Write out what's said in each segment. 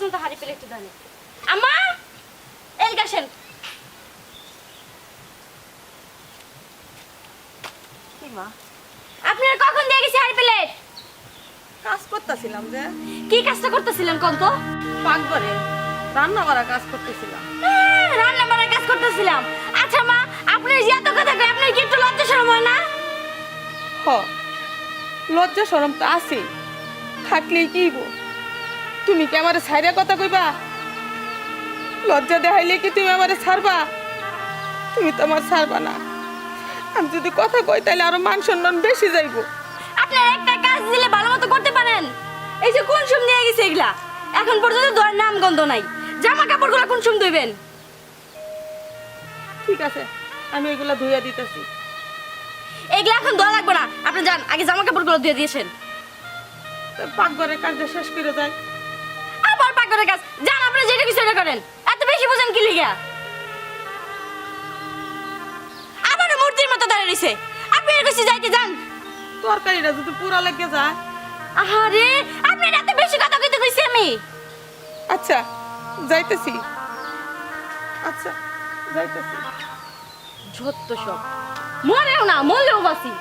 পর্যন্ত হাড়ি প্লেটে দেন আম্মা এই গাছেন। মা? আপনার কখন দিয়ে গেছে হাড়ি প্লেট কাজ করতেছিলাম যে। কি কাজটা করতেছিলেন কোন তো? পাকঘরে রান্না করা কাজ করতেছিলাম। রান্না বান্নার কাজ করতেছিলাম। আচ্ছা মা আপনার যে এত কথা কই আপনার কি একটু লজ্জা শরম হয় না? হ লজ্জা সরম তো আছে থাকলেই কি গো তুমি কি আমার ছাইরা কথা কইবা? লজ্জা দেখাইলে কি তুমি আমার ছাড়বা? তুমি তো আমার ছাড়বা না। আমি যদি কথা কই তাহলে আরও মান সম্মান বেশি যাইবো। আপনার একটা কাজ দিলে ভালো মতো করতে পারেন। এই যে কোন সুম নিয়ে গেছে এগুলা? এখন পর্যন্ত ধর নাম গন্ধ নাই। জামা কাপড়গুলো কোন সুম ধুইবেন? ঠিক আছে আমি এগুলা ধুইয়া দিতেছি। এগুলা এখন ধোয়া লাগবে না। আপনি যান আগে জামা কাপড়গুলো ধুয়ে দিয়েছেন। পাকঘরের কাজটা শেষ করে যায় আবার পাকড়ের কাজ। যান আপনি যেটা কিছু করেন। এত বেশি বোঝেন কি লিগা? আবার মূর্তির মতো দাঁড়িয়ে রইছে। আপনি এর কাছে যাইতে যান। তরকারিটা যদি পুরা লেগে যায়। আরে আপনি এত বেশি কথা কইতে কইছি আমি। আচ্ছা যাইতেছি। আচ্ছা যাইতেছি। যত সব। মরেও না মরলেও বাসি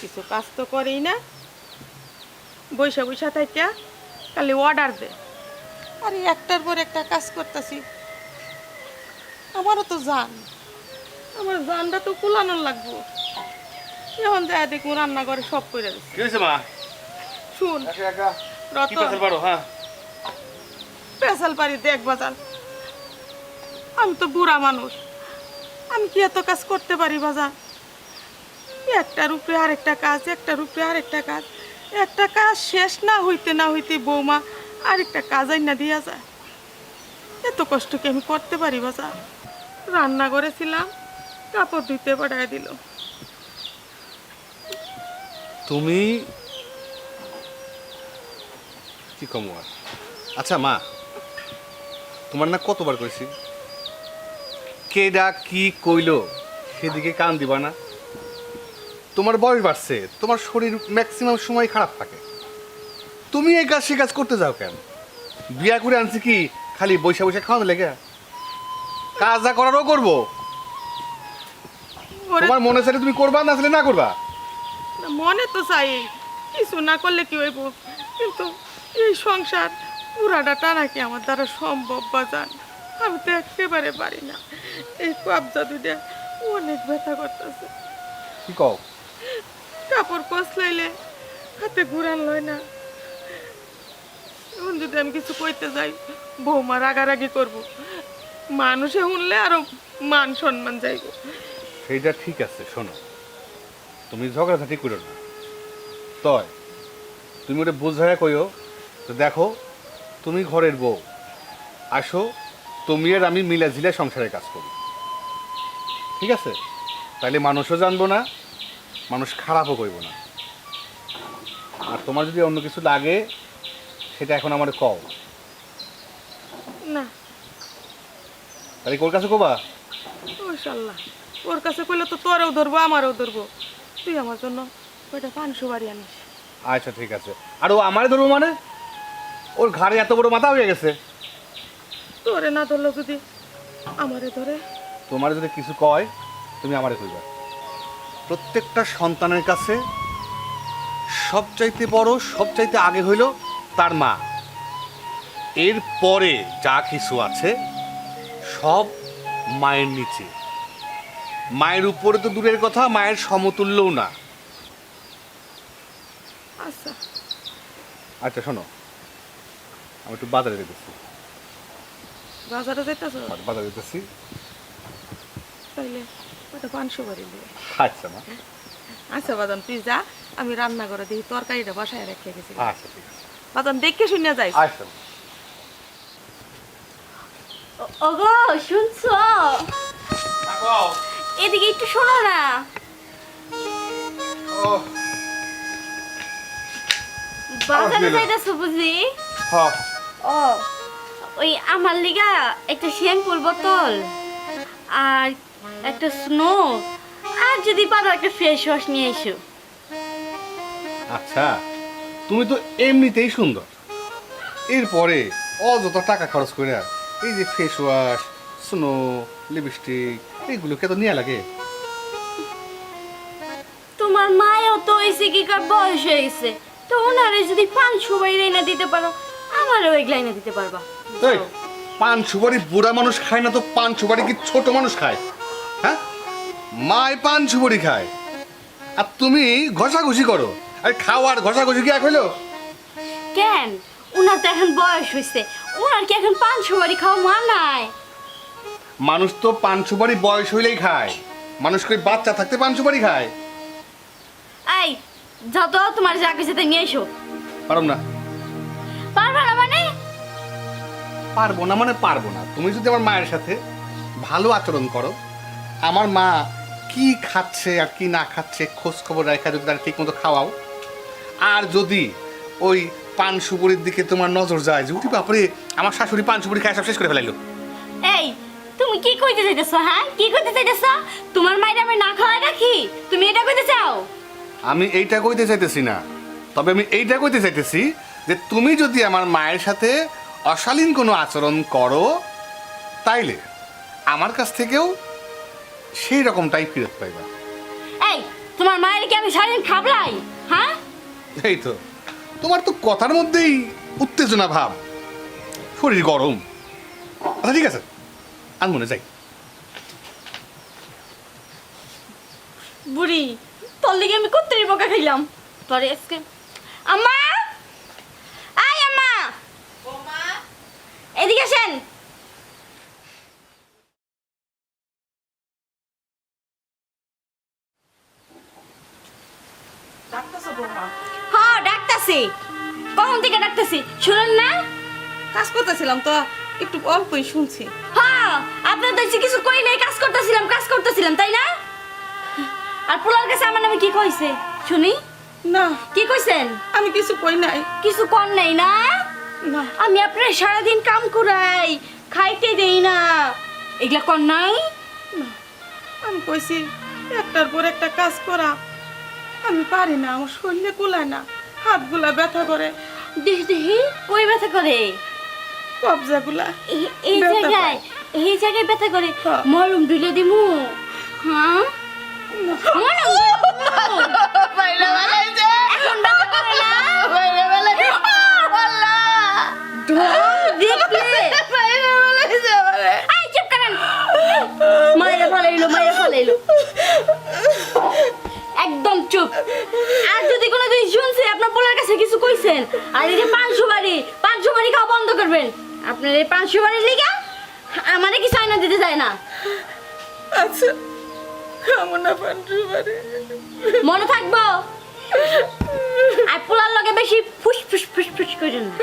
কিছু কাজ তো করেই না। বৈশা বৈশা খালি অর্ডার দে। আরে একটার পর একটা কাজ করতেছি। আমারও তো জান। আমার জানটা তো কুলানোর লাগবো। এখন যায় দেখব রান্নাঘরে সব করে দিচ্ছে মা? শুন রতন। পারো হ্যাঁ? পেশাল পারি দেখ বাজান আমি তো বুড়া মানুষ। আমি কি এত কাজ করতে পারি বাজান একটার উপরে আরেকটা কাজ একটার উপরে আরেকটা কাজ। একটা কাজ শেষ না হইতে না হইতে বৌমা, আরেকটা কাজ না দিয়া যায়। এত কষ্ট কি আমি করতে পারি বাজান রান্না করেছিলাম কাপড় ধুইতে পাঠায় দিল। তুমি? কি কম আচ্ছা মা, তোমার না কতবার কইছি? কেডা কি কইলো, সেদিকে কান দিবা না। তোমার বয়স বাড়ছে তোমার শরীর ম্যাক্সিমাম সময় খারাপ থাকে। তুমি এই কাজ সে কাজ করতে যাও কেন? বিয়া করে আনছি কি খালি বৈশা বৈশা খাওয়ানো লেগে? কাজ যা করারও করব। তোমার মনে চাইলে তুমি করবা না চাইলে না করবা? মনে তো চাই কিছু না করলে কি হইব? কিন্তু এই সংসার পুরাটা টানা কি আমার দ্বারা সম্ভব বাজান? আমি তো একেবারে পারি না। এই কবজা দুটা অনেক ব্যথা করতেছে। কি কও? কাপড় কষলাইলে হাতে ঘুরান লয় না। এখন যদি আমি কিছু কইতে যাই, বৌমা রাগারাগি করব। মানুষে শুনলে আরও মান সম্মান যাইব। সেইটা ঠিক আছে, শোনো। তুমি ঝগড়াঝাটি করো না। তয়, তুমি ওটা বোঝায় কইও তো দেখো, তুমি ঘরের বউ। আসো, তুমি আর আমি মিলা ঝিলে সংসারের কাজ করি। ঠিক আছে? তাহলে মানুষও জানব না মানুষ খারাপও করব না। আর তোমার যদি অন্য কিছু লাগে সেটা এখন আমার কও। না। তাহলে কোর কাছে কবা? মাশাল্লাহ ওর কাছে কইলে তো তোরও ধরবো আমারও ধরবো। তুই আমার জন্য ওইটা পাঁচশো বাড়ি আনিস। আচ্ছা ঠিক আছে। আর ও আমারে ধরবো মানে? ওর ঘাড়ে এত বড় মাথা হয়ে গেছে। তোরে না ধরলো যদি আমারে ধরে? তোমার যদি কিছু কয় তুমি আমারে কইবা। প্রত্যেকটা সন্তানের কাছে সবচাইতে বড় সবচাইতে আগে হইল তার মা। এর পরে যা কিছু আছে সব মায়ের নিচে। মায়ের উপরে তো দূরের কথা মায়ের সমতুল্যও না। আচ্ছা। আচ্ছা শোনো। আমি একটু বাজারে যেতেছি। বাজারে যেতেছ বাজারে যেতেছি। তাইলে। দিয়ে। আচ্ছা মা। আচ্ছা বাদাম তুই যা আমি রান্না করে দিই তরকারিটা বাসায় রেখে গেছি। আচ্ছা ঠিক আছে। বাদাম দেখে শুনে যাই আচ্ছা ওগো শুনছো? এদিকে একটু শোনো না। বাজারে যাইতেছো বুঝি? হ্যাঁ ও ওই আমার লিগা একটা শ্যাম্পুর বোতল। আর একটা স্নো আর যদি পারো একটা ফেস ওয়াশ নিয়ে এসো। আচ্ছা তুমি তো এমনিতেই সুন্দর। এরপরে অযথা টাকা খরচ করে এই যে ফেস ওয়াশ স্নো লিপস্টিক এইগুলোকে তো নিয়ে লাগে? তোমার মায়ও তো এসে কি কার বয়স হয়ে গেছে তো ওনারে যদি পান সবাই এনে দিতে পারো আমারও এগুলা এনে দিতে পারবা। এই পান সুপারি বুড়া মানুষ খায় না তো পান সুপারি কি ছোট মানুষ খায়? হ্যাঁ? মায় পান সুপারি খায়। আর তুমি ঘষাঘষি করো। আর খাওয়ার ঘষাঘষি কি এক হইল? কেন? ওনার তো এখন বয়স হয়েছে ওনার কি এখন পান সবারই খাওয়া মানায়? মানুষ তো পান সুপারি বয়স হইলেই খায়। মানুষ কই বাচ্চা থাকতে পান সুপারি খায়? এই যত তোমার যা কিছু নিয়ে এসো। পারম না। পারবা না মানে? পারব না মানে পারব না। তুমি যদি আমার মায়ের সাথে ভালো আচরণ করো আমার মা কি খাচ্ছে আর কি না খাচ্ছে খোঁজ খবর রেখা যদি তার ঠিক মতো খাওয়াও। আর যদি ওই পান সুপুরির দিকে তোমার নজর যায় যে উঠি বাপরে আমার শাশুড়ি পান সুপুরি খায় সব শেষ করে ফেলাইলো। এই তুমি কি কইতে চাইতেছো হ্যাঁ? কি কইতে চাইতেছো? তোমার মায়ের আমি না খাওয়াই রাখি? তুমি এটা কইতে চাও? আমি এইটা কইতে চাইতেছি না। তবে আমি এইটা কইতে চাইতেছি যে তুমি যদি আমার মায়ের সাথে অশালীন কোনো আচরণ করো তাইলে আমার কাছ থেকেও সেই রকমটাই ফেরত পাইবা এই তোমার মায়ের কি আমি সারাদিন খাবলাই? হ্যাঁ? এই তো তোমার তো কথার মধ্যেই উত্তেজনা ভাব। শরীর গরম। আচ্ছা ঠিক আছে আমি মনে যাই। বুড়ি তোর লিগে আমি কত্তরি বোকা খাইলাম। পরে আজকে আম্মা! আই আম্মা! এদিকে আসেন। শুনুন না। কাজ করতেছিলাম তো একটু অল্পই শুনছি। হ্যাঁ আপনার এসে কিছু কই নাই কাজ করতেছিলাম কাজ করতেছিলাম তাই না? আর পোলার কাছে আমার নামে কি কইছে? শুনি। না। কি কইছেন? আমি কিছু কই নাই। কিছু কর নাই না? না। আমি আপনার সারাদিন কাম করাই খাইতে দেই না। এগুলা কর নাই? আমি কইছি একটার পর একটা কাজ করা। আমি পারি না আমার শরীরে কুলায় না হাতগুলা ব্যথা করে। দেখি দেখি কই ব্যথা করে। কবজাগুলা। এই- এই ব্যথা জায়গায় এই জায়গায় ব্যথা করে। মলম ঢুলে দিমু। হ্যাঁ? মলম? আপনার এই পাঁচশো বাড়ির লিগা? আমারে কি আইনা দিতে যায় না। আচ্ছা খামো না মনে থাকব? আর পোলার লগে বেশি ফুস ফুস ফুস ফুস করেন না।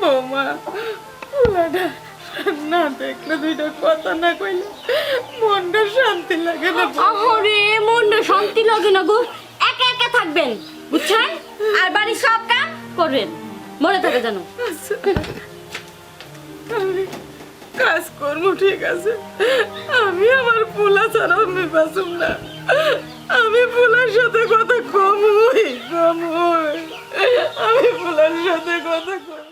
বৌমা পোলাটা না দেখলে দুইটা কথা না কইলে মনটা শান্তি লাগে না। আহরে মনটা শান্তি লাগে না গো। একা একা থাকবেন বুঝছেন? আর বাড়ির সব কাম করবেন। মনে থাকে জানো। আমি কাজ করব ঠিক আছে। আমি আমার পোলা ছাড়া আমি বাঁচুম না। আমি পোলার সাথে কথা কম হই কম হই আমি পোলার সাথে কথা কম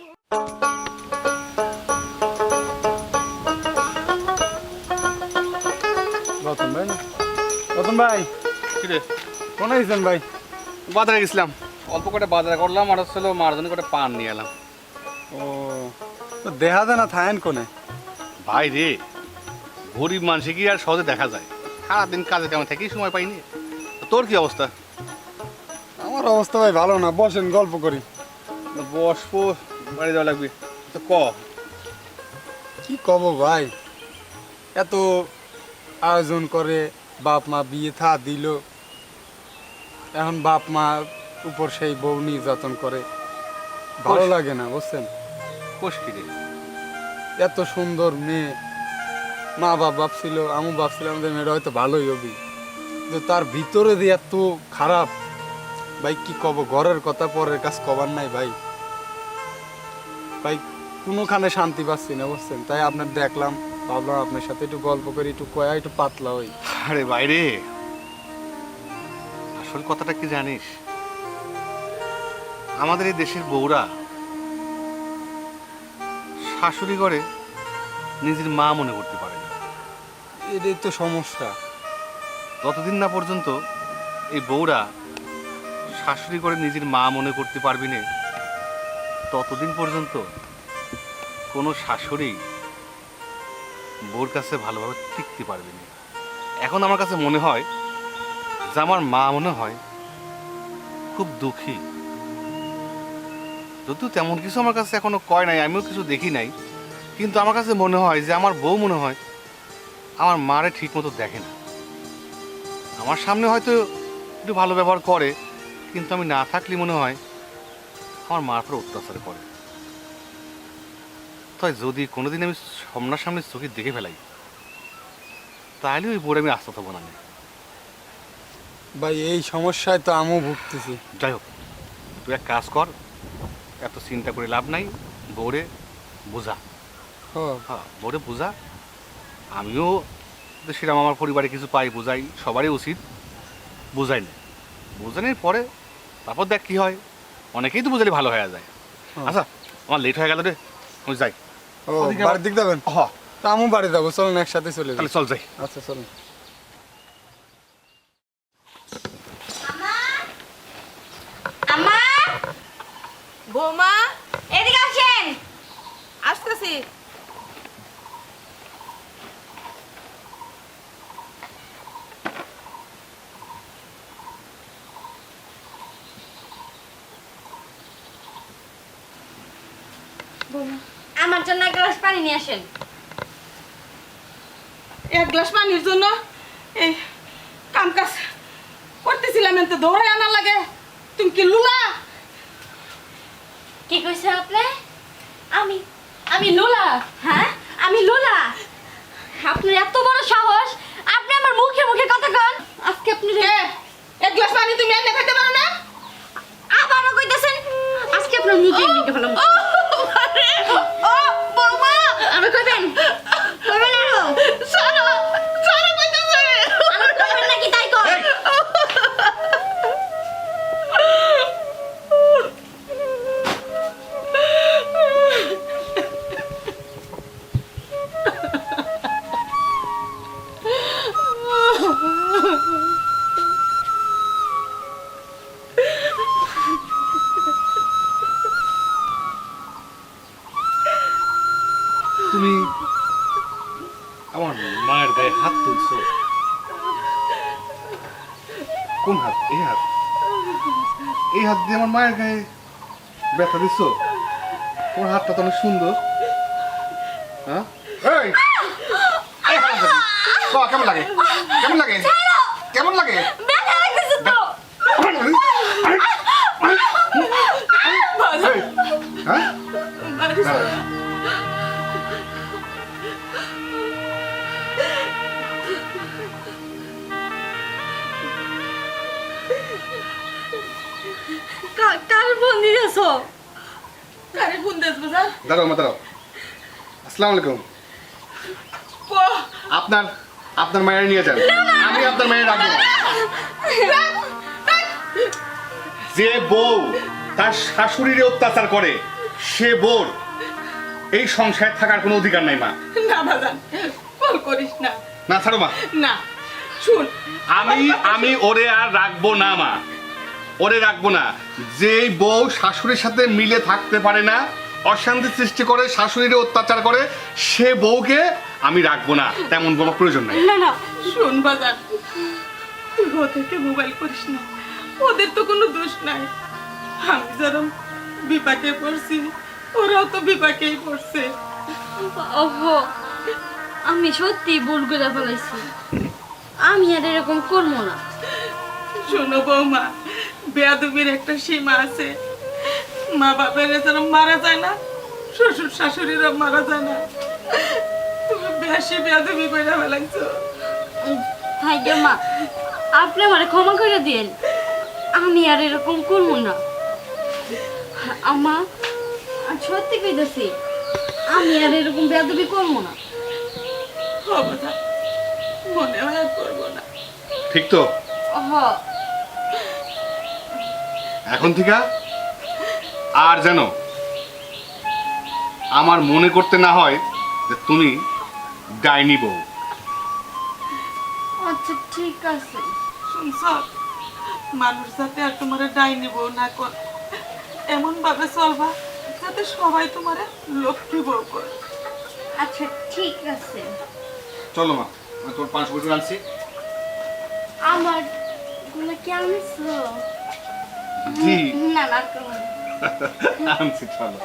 রতন ভাই না? রতন ভাই। কিরে কোন আইছেন ভাই? বাজারে গেছিলাম। অল্প করে বাজারে করলাম আর হচ্ছিল মার জন্য করে পান নিয়ে এলাম। ও তো দেখা যায় না থাকেন কোনে? ভাই রে গরিব মানুষে কি আর সহজে দেখা যায়? সারাদিন কাজে তেমন থেকেই সময় পাইনি তোর কি অবস্থা? আমার অবস্থা ভাই ভালো না বসেন গল্প করি। বসবো বাড়ি যাওয়া লাগবে। তো ক? কি কব ভাই? এত আয়োজন করে বাপ মা বিয়ে থা দিল। এখন বাপ মা উপর সেই বউ নির্যাতন করে। ভালো লাগে না বুঝছেন? এত সুন্দর মেয়ে। মা বাপ ভাবছিল আমি ভাবছিলাম যে মেয়েটা হয়তো ভালোই হবি। কিন্তু তার ভিতরে যে এত খারাপ। ভাই কি কব ঘরের কথা পরের কাজ কবার নাই ভাই। ভাই কোনোখানে শান্তি পাচ্ছি না বুঝছেন? তাই আপনার দেখলাম ভাবলাম আপনার সাথে একটু গল্প করি একটু কয়া একটু পাতলা হই। আরে বাইরে! আসল কথাটা কি জানিস? আমাদের এই দেশের বউরা শাশুড়ি করে নিজের মা মনে করতে পারে না। এটাই তো সমস্যা। ততদিন না পর্যন্ত এই বউরা শাশুড়ি করে নিজের মা মনে করতে পারবি না ততদিন পর্যন্ত কোনো শাশুড়ি বউর কাছে ভালোভাবে টিকতে পারবে না। এখন আমার কাছে মনে হয় যে আমার মা মনে হয় খুব দুঃখী। যদিও তেমন কিছু আমার কাছে এখনও কয় নাই আমিও কিছু দেখি নাই। কিন্তু আমার কাছে মনে হয় যে আমার বউ মনে হয় আমার মারে ঠিক মতো দেখে না। আমার সামনে হয়তো একটু ভালো ব্যবহার করে কিন্তু আমি না থাকলে মনে হয় আমার মার পর অত্যাচার করে। তাই যদি কোনোদিন আমি সামনার সামনে চোখে দেখে ফেলাই তাহলে ওই বোর্ডে আমি আস্তে থাকব না। ভাই এই সমস্যায় তো আমিও ভুগতেছি। যাই হোক তুই এক কাজ কর এত চিন্তা করে লাভ নাই বউরে বোঝা। হ্যাঁ বউরে বোঝা। আমিও সেরকম আমার পরিবারে কিছু পাই বোঝাই। সবারই উচিত বোঝাই না বোঝানোর পরে তারপর দেখ কি হয়। অনেকেই তো বোঝালে ভালো হয়ে যায়। হ্যাঁ। আচ্ছা আমার লেট হয়ে গেল রে। আমি যাই। বাড়ির দিক যাবেন? হ। তা আমিও বাড়ি যাব। চলুন একসাথে চলে যাই। চল যাই। আচ্ছা চলুন। বৌমা এদিকে আসেন। আসতেছি। আমার জন্য এক গ্লাস পানি নিয়ে আসেন। এক গ্লাস পানির জন্য? এই কাম কাজ করতেছিলাম এত দৌড়ে আনা লাগে। তুমি কি লুলা? কি কইছেন আপনি? আমি আমি লোলা। হ্যাঁ? আমি লোলা। আপনার এত বড় সাহস আপনি আমার মুখে মুখে কথা কন। আজকে আপনি কে? এক গ্লাস পানি তুমি এনে খেতে পারো না? আবারও কইতেছেন আজকে আপনার মুখে মুখে ফেলাম ও বৌমা! আমি কইবেন কইবেন সারা। আমার মায়ের গায়ে ব্যথা দিচ্ছ তোমার হাতটা তো অনেক সুন্দর। হ্যাঁ? এই! কেমন লাগে? কেমন লাগে? কেমন লাগে? কার ফোন কারে ফোন দেস বাজার? দাঁড়াও মা দাঁড়াও। আসসালামু আলাইকুম। আপনার আপনার মায়ের নিয়ে যান। আমি আপনার মায়ের রাখব। যে বউ তার শাশুড়ির অত্যাচার করে সে বোর এই সংসারে থাকার কোনো অধিকার নাই মা। না বাজান কল করিস না। না ছাড়ো মা। না শুন। আমি আমি ওরে আর রাখব না মা। ওরে রাখব না। যে বউ শাশুড়ির সাথে মিলে থাকতে পারে না অশান্তি সৃষ্টি করে শাশুড়ির অত্যাচার করে সে বউকে আমি রাখব না। তেমন কোনো প্রয়োজন নাই। না না শোন বাজার। তুই ওদেরকে মোবাইল করিস না। ওদের তো কোনো দোষ নাই। আমি যেরকম বিপাকে পড়ছি ওরাও তো বিপাকেই পড়ছে। ওহো আমি সত্যি ভুল করে ফেলাইছি আমি আর এরকম করব না। শোনো বৌমা বেয়াদবির একটা সীমা আছে। মা বাপের যেরকম মারা যায় না শ্বশুর শাশুড়িরা মারা যায় না। তুমি বেশি বেয়াদবি করে ফেলাইছো। থাইকে মা আপনি আমার ক্ষমা করে দিন আমি আর এরকম করব না। আমা সত্যি কইতেছি আমি আর এরকম বেদবি করব না। হবে মনে হয় আর করব না। ঠিক তো। হ এখন থেকে আর যেন আমার মনে করতে না হয় যে তুমি ডাইনি বউ। আচ্ছা ঠিক আছে। শুনছ? মানুষ যাতে আর তোমার ডাইনি বউ না কর এমন ভাবে চলবা যাতে সবাই তোমার লক্ষ্মী বউ করে। আচ্ছা ঠিক আছে। চলো মা আমি তোর পাঁচ বছর আনছি। আমারগুলো কি আনছো? জি না না কোনো আনছি চলো